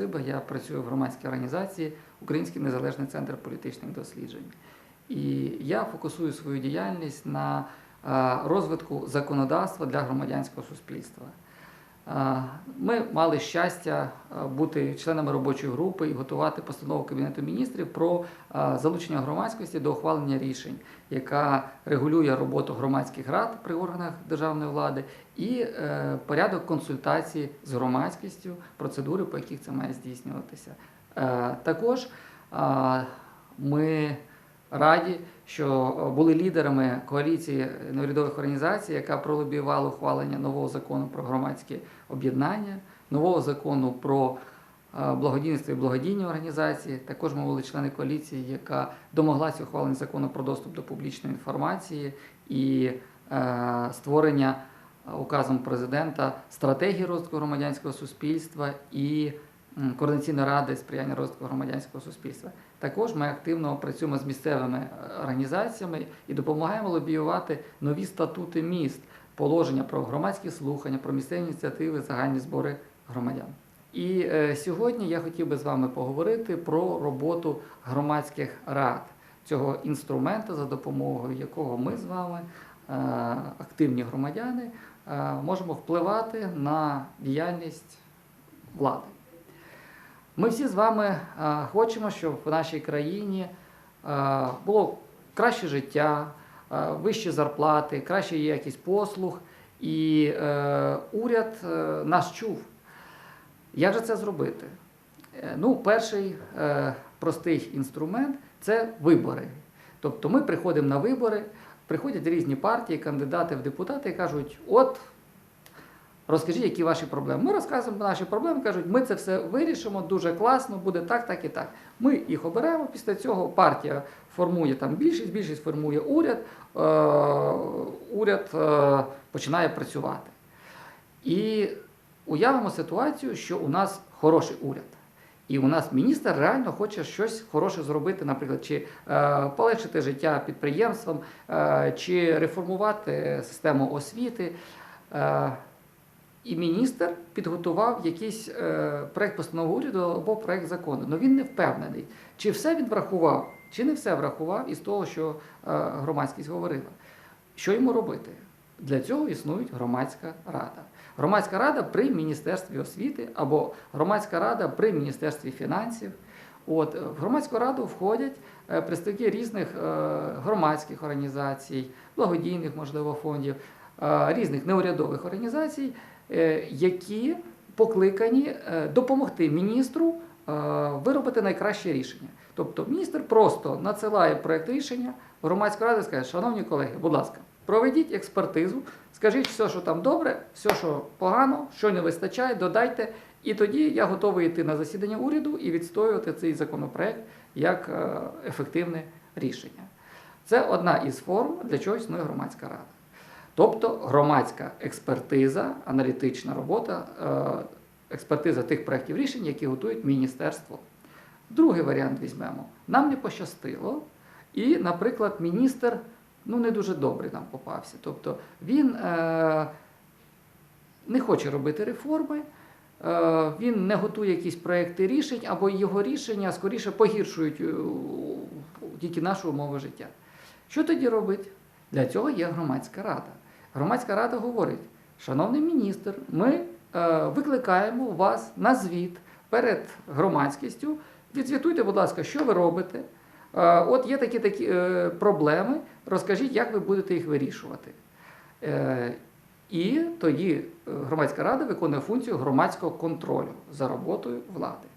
Максим Я працюю в громадській організації Український незалежний центр політичних досліджень. І я фокусую свою діяльність на е, розвитку законодавства для громадянського суспільства. Ми мали щастя бути членами робочої групи і готувати постанову Кабінету міністрів про залучення громадськості до ухвалення рішень, яка регулює роботу громадських рад при органах державної влади і е, порядок консультації з громадськістю, процедури, по яких це має здійснюватися. Е, Також ми раді, що були лідерами коаліції неурядових організацій, яка пролобіювала ухвалення нового закону про громадські об'єднання, нового закону про е, благодійництво і благодійні організації. Також ми були члени коаліції, яка домоглася ухвалення закону про доступ до публічної інформації і е, створення е, указом президента стратегії розвитку громадянського суспільства і координаційної ради сприяння розвитку громадянського суспільства. Також ми активно працюємо з місцевими е, організаціями і допомагаємо лобіювати нові статути міст, положення про громадські слухання, про місцеві ініціативи, загальні збори громадян. І е, сьогодні я хотів би з вами поговорити про роботу громадських рад, цього інструменту, за допомогою якого ми з вами, е, активні громадяни, е, можемо впливати на діяльність влади. Ми всі з вами хочемо, щоб в нашій країні було краще життя, вищі зарплати, краща якість послуг, і е, уряд е, нас чув. Як же це зробити? Е, Ну, перший простий інструмент це вибори. Тобто ми приходимо на вибори, приходять різні партії, кандидати в депутати і кажуть: от розкажіть, які ваші проблеми. Ми розказуємо наші проблеми, кажуть, ми це все вирішимо, дуже класно, буде так, так і так. Ми їх оберемо. Після цього партія формує там більшість, більшість формує уряд, е, уряд е, починає працювати. І уявимо ситуацію, що у нас хороший уряд. І у нас міністр реально хоче щось хороше зробити, наприклад, чи е, полегшити життя підприємствам, е, чи реформувати систему освіти. Е, і міністр підготував якийсь е, проект постанови уряду або проект закону. Але він не впевнений, чи все він врахував, чи не все врахував із того, що е, громадськість говорила. Що йому робити? Для цього існує громадська рада. Громадська рада при Міністерстві освіти або громадська рада при Міністерстві фінансів. От, в громадську раду входять е, представники різних е, громадських організацій, благодійних, можливо, фондів, е, різних неурядових організацій, е, які покликані е, допомогти міністру е, виробити найкраще рішення. Тобто міністр просто надсилає проєкт рішення, громадська рада скаже, шановні колеги, будь ласка, проведіть експертизу, скажіть все, що там добре, все, що погано, що не вистачає, додайте. І тоді я готовий йти на засідання уряду і відстоювати цей законопроект як е, ефективне рішення. Це одна із форм, для чого існує громадська рада. Тобто громадська експертиза, аналітична робота, е, експертиза тих проєктів рішень, які готують міністерство. Другий варіант візьмемо. Нам не пощастило, і, наприклад, міністр ну, не дуже добрий нам попався. Тобто він е, не хоче робити реформи, е, він не готує якісь проекти рішень, або його рішення скоріше погіршують е, тільки нашу умову життя. Що тоді робить? Для цього є громадська рада. Громадська рада говорить: шановний міністр, ми е, викликаємо вас на звіт перед громадськістю. Відзвітуйте, будь ласка, що ви робите. Е, от є такі такі е, проблеми. Розкажіть, як ви будете їх вирішувати. Е, і тоді е, громадська рада виконує функцію громадського контролю за роботою влади.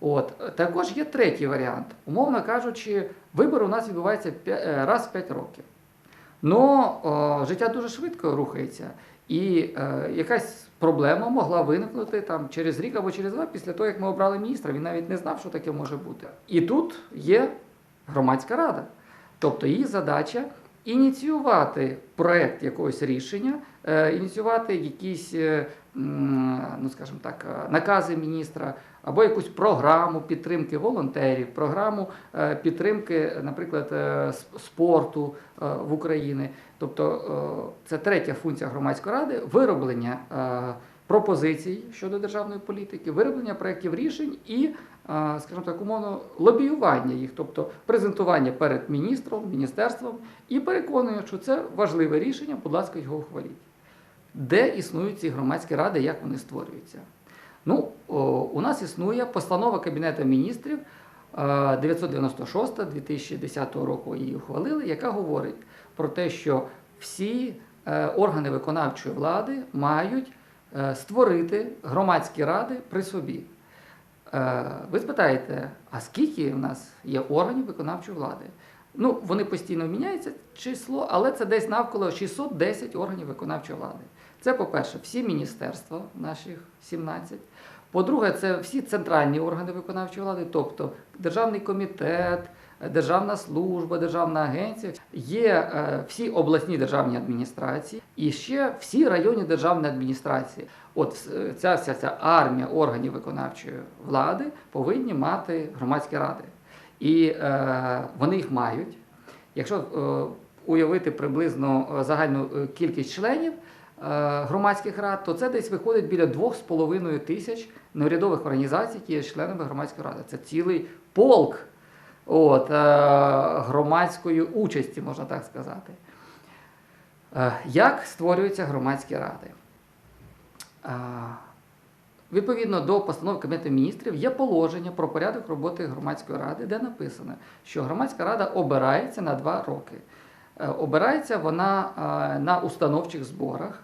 От. Також є третій варіант. Умовно кажучи, вибори у нас відбуваються е, раз в 5 років. Но життя дуже швидко рухається, і е, якась проблема могла виникнути там через рік або через два після того, як ми обрали міністра. Він навіть не знав, що таке може бути. І тут є громадська рада. Тобто її задача ініціювати проект якогось рішення, е, ініціювати якісь, е, ну скажімо так, е, накази міністра або якусь програму підтримки волонтерів, програму е, підтримки, наприклад, е, спорту в Україні. Тобто це третя функція громадської ради вироблення пропозицій щодо державної політики, вироблення проєктів рішень і, скажімо так, умовно, лобіювання їх, тобто презентування перед міністром, міністерством і переконання, що це важливе рішення, будь ласка, його ухваліть. Де існують ці громадські ради, як вони створюються? Ну, о, у нас існує постанова Кабінету міністрів е, 996 2010 року її ухвалили, яка говорить про те, що всі е, органи виконавчої влади мають е, створити громадські ради при собі. Е, Ви спитаєте, а скільки в нас є органів виконавчої влади? Ну, вони постійно міняються число, але це десь навколо 610 органів виконавчої влади. Це, по-перше, всі міністерства, наших 17. По-друге, це всі центральні органи виконавчої влади, тобто Державний комітет, Державна служба, Державна агенція, є е, всі обласні державні адміністрації і ще всі районні державні адміністрації. От ця вся ця армія органів виконавчої влади повинні мати громадські ради. І е, вони їх мають. Якщо е, уявити приблизно е, загальну е, кількість членів е, громадських рад, то це десь виходить біля 2,5 тисяч неурядових організацій, які є членами громадської ради. Це цілий полк от, е, громадської участі, можна так сказати. Е, Як створюються громадські ради? Е, Відповідно до постанови Кабінету міністрів є положення про порядок роботи громадської ради, де написано, що громадська рада обирається на два роки. Е, Обирається вона е, на установчих зборах,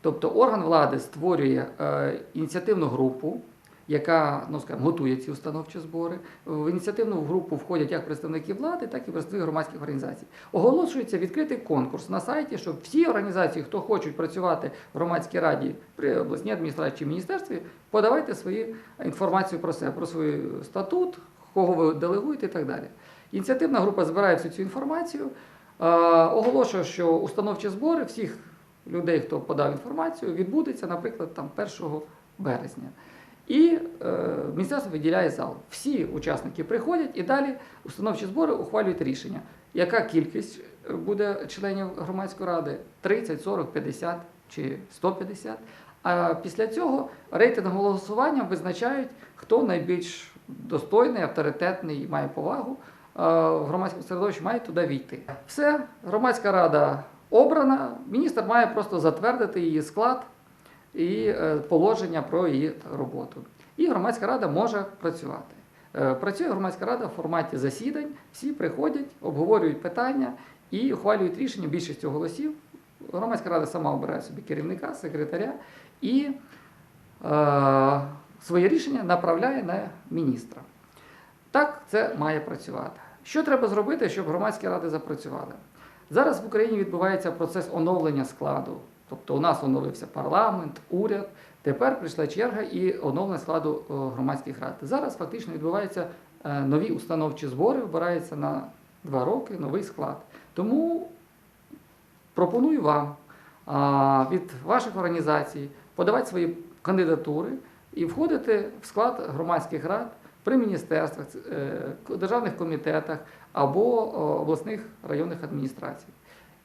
тобто орган влади створює е, ініціативну групу, яка ну, скажімо, готує ці установчі збори. В ініціативну групу входять як представники влади, так і представники громадських організацій. Оголошується відкритий конкурс на сайті, щоб всі організації, хто хочуть працювати в громадській раді при обласній адміністрації чи міністерстві, подавайте свою інформацію про себе, про свій статут, кого ви делегуєте і так далі. Ініціативна група збирає всю цю інформацію, е, оголошує, що установчі збори всіх людей, хто подав інформацію, відбудеться, наприклад, там 1 березня. І е, міністерство виділяє зал. Всі учасники приходять і далі установчі збори ухвалюють рішення. Яка кількість е, буде членів громадської ради? 30, 40, 50 чи 150. А після цього рейтингом голосування визначають, хто найбільш достойний, авторитетний, має повагу е, в громадському середовищі, має туди війти. Все, громадська рада обрана, міністр має просто затвердити її склад і е, положення про її роботу. І громадська рада може працювати. Е, Працює громадська рада в форматі засідань, всі приходять, обговорюють питання і ухвалюють рішення більшістю голосів. Громадська рада сама обирає собі керівника, секретаря і е, своє рішення направляє на міністра. Так це має працювати. Що треба зробити, щоб громадські ради запрацювали? Зараз в Україні відбувається процес оновлення складу. Тобто у нас оновився парламент, уряд. Тепер прийшла черга і оновлення складу е, громадських рад. Зараз фактично відбуваються е, нові установчі збори, обирається на два роки новий склад. Тому пропоную вам від ваших організацій подавати свої кандидатури і входити в склад громадських рад при міністерствах, е, державних комітетах або обласних районних адміністрацій.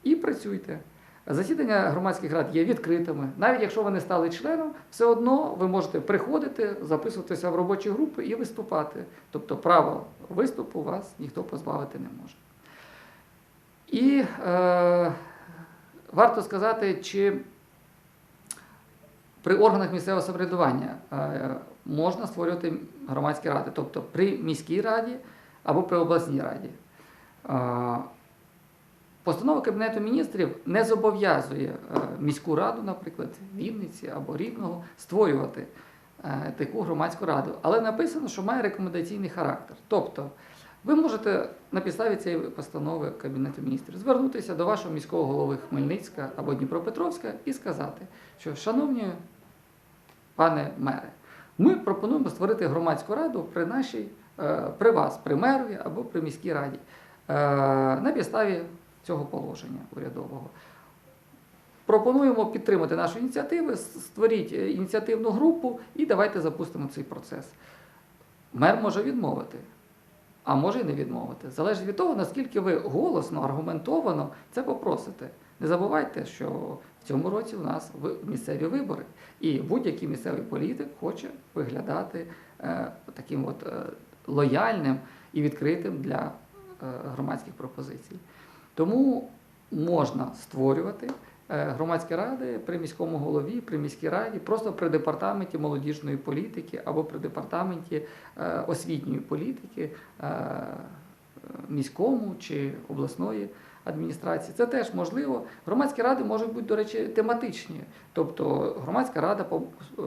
І працюйте. Засідання громадських рад є відкритими. Навіть якщо ви не стали членом, все одно ви можете приходити, записуватися в робочі групи і виступати. Тобто право виступу вас ніхто позбавити не може. І е, варто сказати, чи при органах місцевого самоврядування е, можна створювати громадські ради, тобто при міській раді або при обласній раді. Постанова Кабінету міністрів не зобов'язує е, міську раду, наприклад, Вінниці або Рівного, створювати е, таку громадську раду. Але написано, що має рекомендаційний характер. Тобто, ви можете на підставі цієї постанови Кабінету міністрів звернутися до вашого міського голови Хмельницька або Дніпропетровська і сказати, що, шановні пане мере, ми пропонуємо створити громадську раду при нашій, е, при вас, при мерові або при міській раді, е, на підставі цього положення урядового. Пропонуємо підтримати нашу ініціативу, створіть е, ініціативну групу і давайте запустимо цей процес. Мер може відмовити, а може і не відмовити. Залежить від того, наскільки ви голосно, аргументовано це попросите. Не забувайте, що в цьому році у нас місцеві вибори, і будь-який місцевий політик хоче виглядати е, таким от е, лояльним і відкритим для е, громадських пропозицій. Тому можна створювати громадські ради при міському голові, при міській раді, просто при департаменті молодіжної політики або при департаменті освітньої політики міському чи обласної адміністрації. Це теж можливо. Громадські ради можуть бути, до речі, тематичні. Тобто громадська рада по е,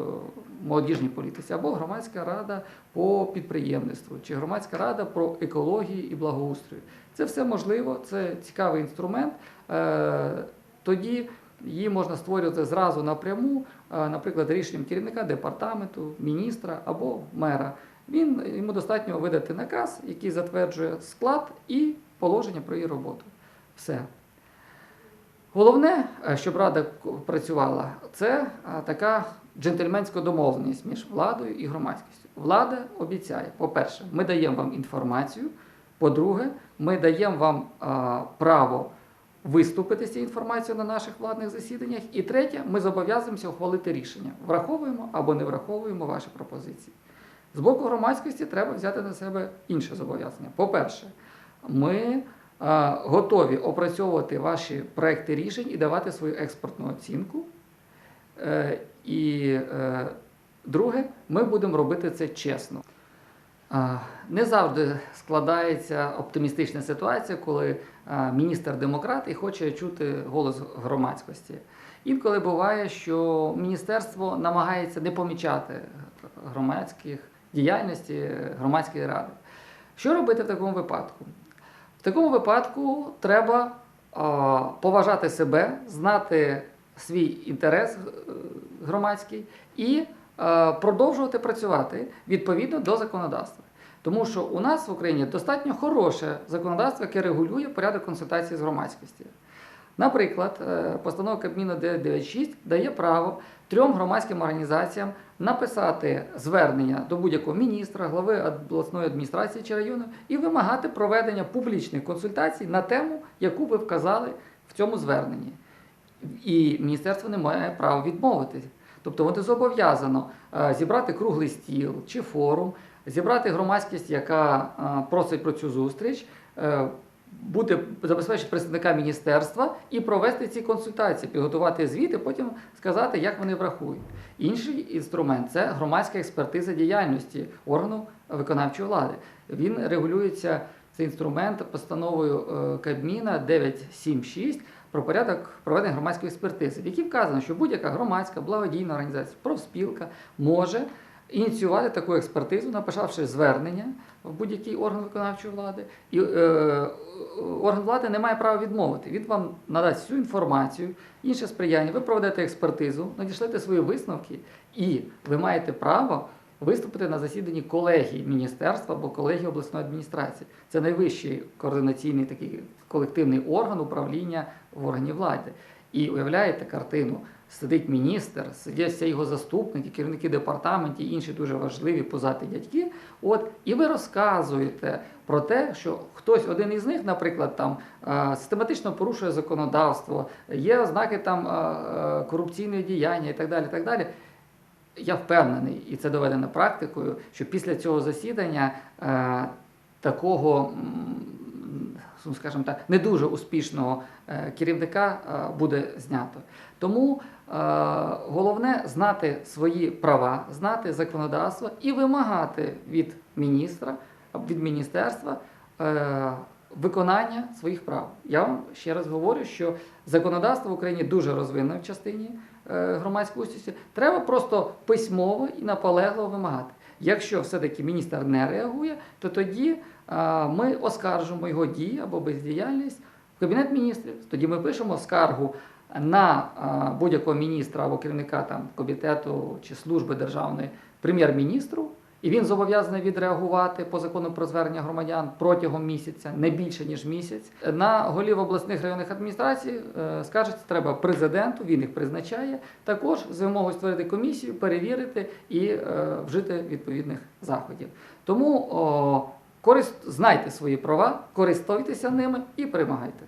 молодіжній політиці, або громадська рада по підприємництву, чи громадська рада про екологію і благоустрою. Це все можливо, це цікавий інструмент. Е, Тоді її можна створювати зразу напряму, е, наприклад, рішенням керівника департаменту, міністра або мера. Він йому достатньо видати наказ, який затверджує склад і положення про її роботу. Все. Головне, е, щоб рада працювала, це е, така джентльменська домовленість між владою і громадськістю. Влада обіцяє, по-перше, ми даємо вам інформацію. По-друге, ми даємо вам а, право виступити з цією інформацією на наших владних засіданнях. І третє, ми зобов'язуємося ухвалити рішення. Враховуємо або не враховуємо ваші пропозиції. З боку громадськості треба взяти на себе інше зобов'язання. По-перше, ми готові опрацьовувати ваші проекти рішень і давати свою експортну оцінку. Е, і е, друге, ми будемо робити це чесно. Не завжди складається оптимістична ситуація, коли міністр демократ і хоче чути голос громадськості. Інколи буває, що міністерство намагається не помічати громадських діяльності громадської ради. Що робити в такому випадку? Такому випадку треба а, поважати себе, знати свій інтерес е, громадський і е, продовжувати працювати відповідно до законодавства. Тому що у нас в Україні достатньо хороше законодавство, яке регулює порядок консультації з громадськістю. Наприклад, е, постанова Кабміну 996 дає право трьом громадським організаціям написати звернення до будь-якого міністра, глави обласної адміністрації чи району і вимагати проведення публічних консультацій на тему, яку ви вказали в цьому зверненні. І міністерство не має права відмовити. Тобто воно зобов'язано е, зібрати круглий стіл чи форум, зібрати громадськість, яка е, просить про цю зустріч, буде забезпечити представника міністерства і провести ці консультації, підготувати звіти, потім сказати, як вони врахують. Інший інструмент це громадська експертиза діяльності органу виконавчої влади. Він регулюється цей інструмент постановою е, Кабміна 976 про порядок проведення громадської експертизи, в якій вказано, що будь-яка громадська благодійна організація, профспілка може ініціювати таку експертизу, написавши звернення в будь-який орган виконавчої влади, і е, орган влади не має права відмовити. Він вам надасть всю інформацію, інше сприяння. Ви проведете експертизу, надішлете свої висновки, і ви маєте право виступити на засіданні колегії міністерства або колегії обласної адміністрації. Це найвищий координаційний такий колективний орган управління в органі влади. І уявляєте картину. Сидить міністр, сидять його заступники, керівники департаментів, інші дуже важливі позати дядьки. От і ви розказуєте про те, що хтось один із них, наприклад, там е, систематично порушує законодавство, є ознаки там е, е, корупційної діяння і так далі. Так далі. Я впевнений, і це доведено практикою, що після цього засідання е, такого, скажімо так, не дуже успішного е, керівника е, буде знято. Тому е, головне знати свої права, знати законодавство і вимагати від міністра від міністерства виконання своїх прав. Я вам ще раз говорю, що законодавство в Україні дуже розвинене в частині громадської участі. Треба просто письмово і наполегливо вимагати. Якщо все-таки міністр не реагує, то тоді ми оскаржимо його дії або бездіяльність в Кабінет міністрів. Тоді ми пишемо скаргу на будь-якого міністра або керівника там, комітету чи служби державної прем'єр-міністру, і він зобов'язаний відреагувати по закону про звернення громадян протягом місяця, не більше ніж місяць. На голів обласних районних адміністрацій е, скажеться, треба президенту, він їх призначає. Також з вимогою створити комісію, перевірити і е, вжити відповідних заходів. Тому знайте свої права, користуйтеся ними і перемагайте.